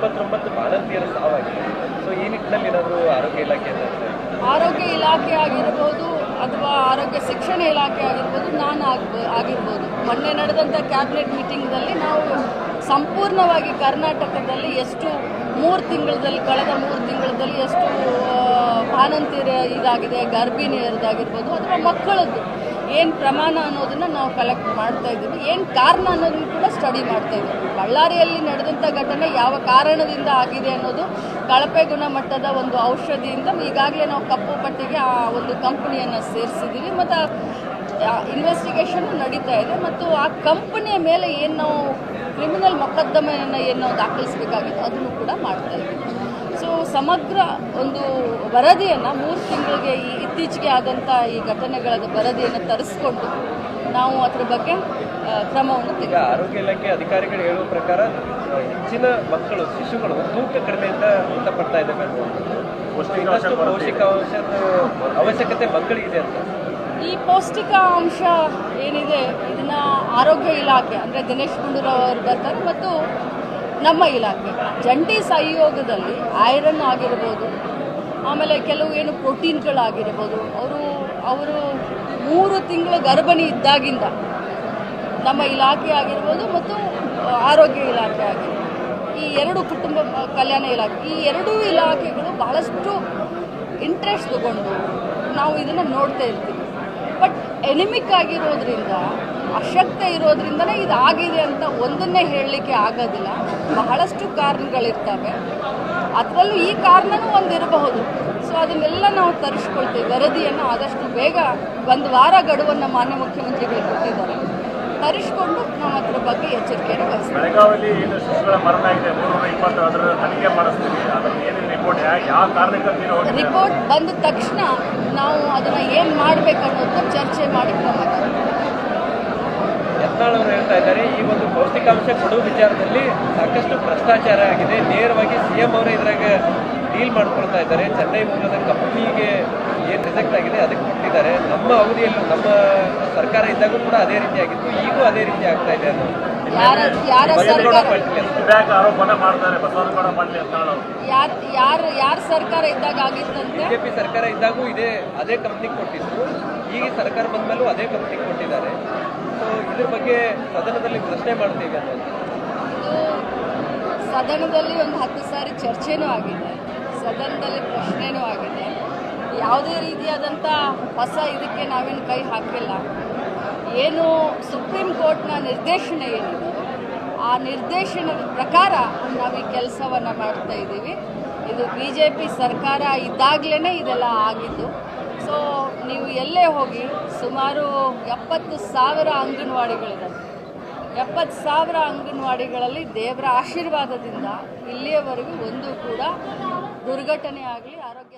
ಎಂಬತ್ತೊಂಬತ್ತು ಭಾರತೀಯರ ಸಾವಾಗಿದೆ ಸೊ ಈ ನಿಟ್ಟಿನಲ್ಲಿ ಏನಾದರೂ ಆರೋಗ್ಯ ಇಲಾಖೆ ಆರೋಗ್ಯ ಇಲಾಖೆ ಆಗಿರ್ಬೋದು ಅಥವಾ ಆರೋಗ್ಯ ಶಿಕ್ಷಣ ಇಲಾಖೆ ಆಗಿರ್ಬೋದು, ನಾನು ಆಗ್ಬೋ ಆಗಿರ್ಬೋದು. ಮೊನ್ನೆ ನಡೆದಂಥ ಕ್ಯಾಬಿನೆಟ್ ಮೀಟಿಂಗ್ನಲ್ಲಿ ನಾವು ಸಂಪೂರ್ಣವಾಗಿ ಕರ್ನಾಟಕದಲ್ಲಿ ಎಷ್ಟು ಮೂರು ತಿಂಗಳಲ್ಲಿ ಕಳೆದ ಮೂರು ತಿಂಗಳಲ್ಲಿ ಎಷ್ಟು ಬಾಣಂತಿರ ಇದಾಗಿದೆ ಗರ್ಭಿಣಿಯರದ್ದಾಗಿರ್ಬೋದು ಅಥವಾ ಮಕ್ಕಳದ್ದು. ಏನು ಪ್ರಮಾಣ ಅನ್ನೋದನ್ನು ನಾವು ಕಲೆಕ್ಟ್ ಮಾಡ್ತಾ ಇದ್ದೀವಿ. ಏನು ಕಾರಣ ಅನ್ನೋದನ್ನು ಕೂಡ ಸ್ಟಡಿ ಮಾಡ್ತಾ ಇದ್ದೀವಿ. ಬಳ್ಳಾರಿಯಲ್ಲಿ ನಡೆದಂಥ ಘಟನೆ ಯಾವ ಕಾರಣದಿಂದ ಆಗಿದೆ ಅನ್ನೋದು ಕಳಪೆ ಗುಣಮಟ್ಟದ ಒಂದು ಔಷಧಿಯಿಂದ ಈಗಾಗಲೇ ನಾವು ಕಪ್ಪು ಪಟ್ಟಿಗೆ ಆ ಒಂದು ಕಂಪನಿಯನ್ನು ಸೇರಿಸಿದ್ದೀವಿ. ಮತ್ತು ಇನ್ವೆಸ್ಟಿಗೇಷನ್ ನಡೀತಾ ಇದೆ. ಮತ್ತು ಆ ಕಂಪನಿಯ ಮೇಲೆ ಏನು ನಾವು ಕ್ರಿಮಿನಲ್ ಮೊಕದ್ದಮೆಯನ್ನು ಏನು ನಾವು ದಾಖಲಿಸಬೇಕಾಗಿತ್ತು ಅದನ್ನು ಕೂಡ ಮಾಡ್ತಾ ಇದ್ದೀವಿ. ಸಮಗ್ರ ಒಂದು ವರದಿಯನ್ನು ಮೂರು ತಿಂಗಳಿಗೆ ಈ ಇತ್ತೀಚೆಗೆ ಆದಂಥ ಈ ಘಟನೆಗಳ ವರದಿಯನ್ನು ತರಿಸ್ಕೊಂಡು ನಾವು ಅದರ ಬಗ್ಗೆ ಕ್ರಮವನ್ನು ಈಗ ತೆಗೆದು ಆರೋಗ್ಯ ಇಲಾಖೆ ಅಧಿಕಾರಿಗಳು ಹೇಳುವ ಪ್ರಕಾರ ಹೆಚ್ಚಿನ ಮಕ್ಕಳು ಶಿಶುಗಳು ತೂಕ ಕಡಿಮೆಯಿಂದ ಮೃತಪಡ್ತಾ ಇದ್ದಾವೆ ಅಂತ. ಪೌಷ್ಟಿಕಾಂಶದ ಅವಶ್ಯಕತೆ ಮಕ್ಕಳಿಗಿದೆ ಅಂತ. ಈ ಪೌಷ್ಟಿಕಾಂಶ ಏನಿದೆ ಇದನ್ನ ಆರೋಗ್ಯ ಇಲಾಖೆ ಅಂದರೆ ದಿನೇಶ್ ಗುಂಡೂರಾವ್ ಅವರು ಬರ್ತಾರೆ ಮತ್ತು ನಮ್ಮ ಇಲಾಖೆ ಜಂಟಿ ಸಹಯೋಗದಲ್ಲಿ ಐರನ್ ಆಗಿರ್ಬೋದು, ಆಮೇಲೆ ಕೆಲವು ಏನು ಪ್ರೋಟೀನ್ಗಳಾಗಿರ್ಬೋದು, ಅವರು ಅವರು ಮೂರು ತಿಂಗಳ ಗರ್ಭಿಣಿ ಇದ್ದಾಗಿಂದ ನಮ್ಮ ಇಲಾಖೆ ಆಗಿರ್ಬೋದು ಮತ್ತು ಆರೋಗ್ಯ ಇಲಾಖೆ ಆಗಿರ್ಬೋದು. ಈ ಎರಡು ಕುಟುಂಬ, ಕಲ್ಯಾಣ ಇಲಾಖೆ, ಈ ಎರಡೂ ಇಲಾಖೆಗಳು ಬಹಳಷ್ಟು ಇಂಟ್ರೆಸ್ಟ್ ತಗೊಂಡು ನಾವು ಇದನ್ನು ನೋಡ್ತಾ ಇರ್ತೀವಿ. ಬಟ್ ಎನಿಮಿಕ್ ಆಗಿರೋದ್ರಿಂದ ಅಶಕ್ತ ಇರೋದ್ರಿಂದನೇ ಇದು ಆಗಿದೆ ಅಂತ ಒಂದನ್ನೇ ಹೇಳಲಿಕ್ಕೆ ಆಗೋದಿಲ್ಲ. ಬಹಳಷ್ಟು ಕಾರಣಗಳಿರ್ತವೆ. ಅದರಲ್ಲೂ ಈ ಕಾರಣನೂ ಒಂದಿರಬಹುದು. ಸೊ ಅದನ್ನೆಲ್ಲ ನಾವು ತರಿಸ್ಕೊಳ್ತೀವಿ. ವರದಿಯನ್ನು ಆದಷ್ಟು ಬೇಗ ಒಂದು ವಾರ ಗಡುವನ್ನು ಮಾನ್ಯ ಮುಖ್ಯಮಂತ್ರಿಗಳು ಕೊಟ್ಟಿದ್ದಾರೆ. ತರಿಸ್ಕೊಂಡು ನಾವು ಅದ್ರ ಬಗ್ಗೆ ಎಚ್ಚರಿಕೆಯನ್ನು ವಹಿಸ್ತೀವಿ. ಬೆಳಗಾವಿಯಲ್ಲಿ ಏನು ಶಿಶುಗಳ ಮರಣ ಆಗಿದೆ ಮೂರ್ನೂರ ಇಪ್ಪತ್ತು ಅದರ ತನಿಖೆ ಮಾಡಿಸ್ತೀವಿ. ಅದರ ಏನೇನು ರಿಪೋರ್ಟ್ ಯಾವ ಕಾರಣಕ್ಕೆ ರಿಪೋರ್ಟ್ ಬಂದ ತಕ್ಷಣ ನಾವು ಅದನ್ನು ಏನು ಮಾಡಬೇಕು ಅನ್ನೋದನ್ನ ಚರ್ಚೆ ಮಾಡಿ ಕ್ರಮ. ಅವರು ಹೇಳ್ತಾ ಇದ್ದಾರೆ. ಈ ಒಂದು ಪೌಷ್ಟಿಕಾಂಶ ಕೊಡುವ ವಿಚಾರದಲ್ಲಿ ಸಾಕಷ್ಟು ಭ್ರಷ್ಟಾಚಾರ ಆಗಿದೆ. ನೇರವಾಗಿ ಸಿಎಂ ಅವರೇ ಇದ್ರಾಗ ಡೀಲ್ ಮಾಡ್ಕೊಳ್ತಾ ಇದ್ದಾರೆ. ಚೆನ್ನೈ ಮೂಲದ ಕಂಪನಿಗೆ ಏನು ರಿಜೆಕ್ಟ್ ಆಗಿದೆ ಅದಕ್ಕೆ ಕೊಟ್ಟಿದ್ದಾರೆ. ನಮ್ಮ ಅವಧಿಯಲ್ಲೂ ನಮ್ಮ ಸರ್ಕಾರ ಇದ್ದಾಗೂ ಕೂಡ ಅದೇ ರೀತಿ ಆಗಿತ್ತು. ಈಗೂ ಅದೇ ರೀತಿ ಆಗ್ತಾ ಇದೆ ಅನ್ನೋದು ಆರೋಪನ ಮಾಡ್ತಾರೆ ಬಸವನಗೌಡ ಪಾಟೀಲ್ ಅಂತ ಯಾರು ಯಾರು ಯಾರ ಸರ್ಕಾರ ಇದ್ದಾಗ ಆಗಿತ್ತಂತೆ? ಬಿಜೆಪಿ ಸರ್ಕಾರ ಇದ್ದಾಗೂ ಇದೇ ಅದೇ ಕಂಪ್ನಿಗೆ ಕೊಟ್ಟಿದ್ರು ಈಗ ಸರ್ಕಾರ ಬಂದ ಮೇಲೂ ಅದೇ ಕಂಪ್ನಿಗೆ ಕೊಟ್ಟಿದ್ದಾರೆ. ಸೊ ಇದ್ರ ಬಗ್ಗೆ ಸದನದಲ್ಲಿ ಪ್ರಶ್ನೆ ಮಾಡ್ತೀವಿ ಅನ್ನೋದು ಸದನದಲ್ಲಿ ಒಂದು ಹತ್ತು ಸಾರಿ ಚರ್ಚೆನೂ ಆಗಿದೆ. ಸದನದಲ್ಲಿ ಪ್ರಶ್ನೆನೂ ಆಗಿದೆ. ಯಾವುದೇ ರೀತಿಯಾದಂಥ ಹೊಸ ಇದಕ್ಕೆ ನಾವೇನು ಕೈ ಹಾಕಿಲ್ಲ. ಏನು ಸುಪ್ರೀಂ ಕೋರ್ಟ್ನ ನಿರ್ದೇಶನ ಏನಿದೆ, ಆ ನಿರ್ದೇಶನದ ಪ್ರಕಾರ ನಾವು ಈ ಕೆಲಸವನ್ನು ಮಾಡ್ತಾ ಇದ್ದೀವಿ. ಇದು ಬಿ ಜೆ ಪಿ ಸರ್ಕಾರ ಇದ್ದಾಗಲೇ ಇದೆಲ್ಲ ಆಗಿದ್ದು. ಸೊ ನೀವು ಎಲ್ಲೇ ಹೋಗಿ ಸುಮಾರು ಎಪ್ಪತ್ತು ಸಾವಿರ ಅಂಗನವಾಡಿಗಳಿದೆ. ಎಪ್ಪತ್ತು ಸಾವಿರ ಅಂಗನವಾಡಿಗಳಲ್ಲಿ ದೇವರ ಆಶೀರ್ವಾದದಿಂದ ಇಲ್ಲಿಯವರೆಗೂ ಒಂದು ಕೂಡ ದುರ್ಘಟನೆ ಆಗಲಿ, ಆರೋಗ್ಯ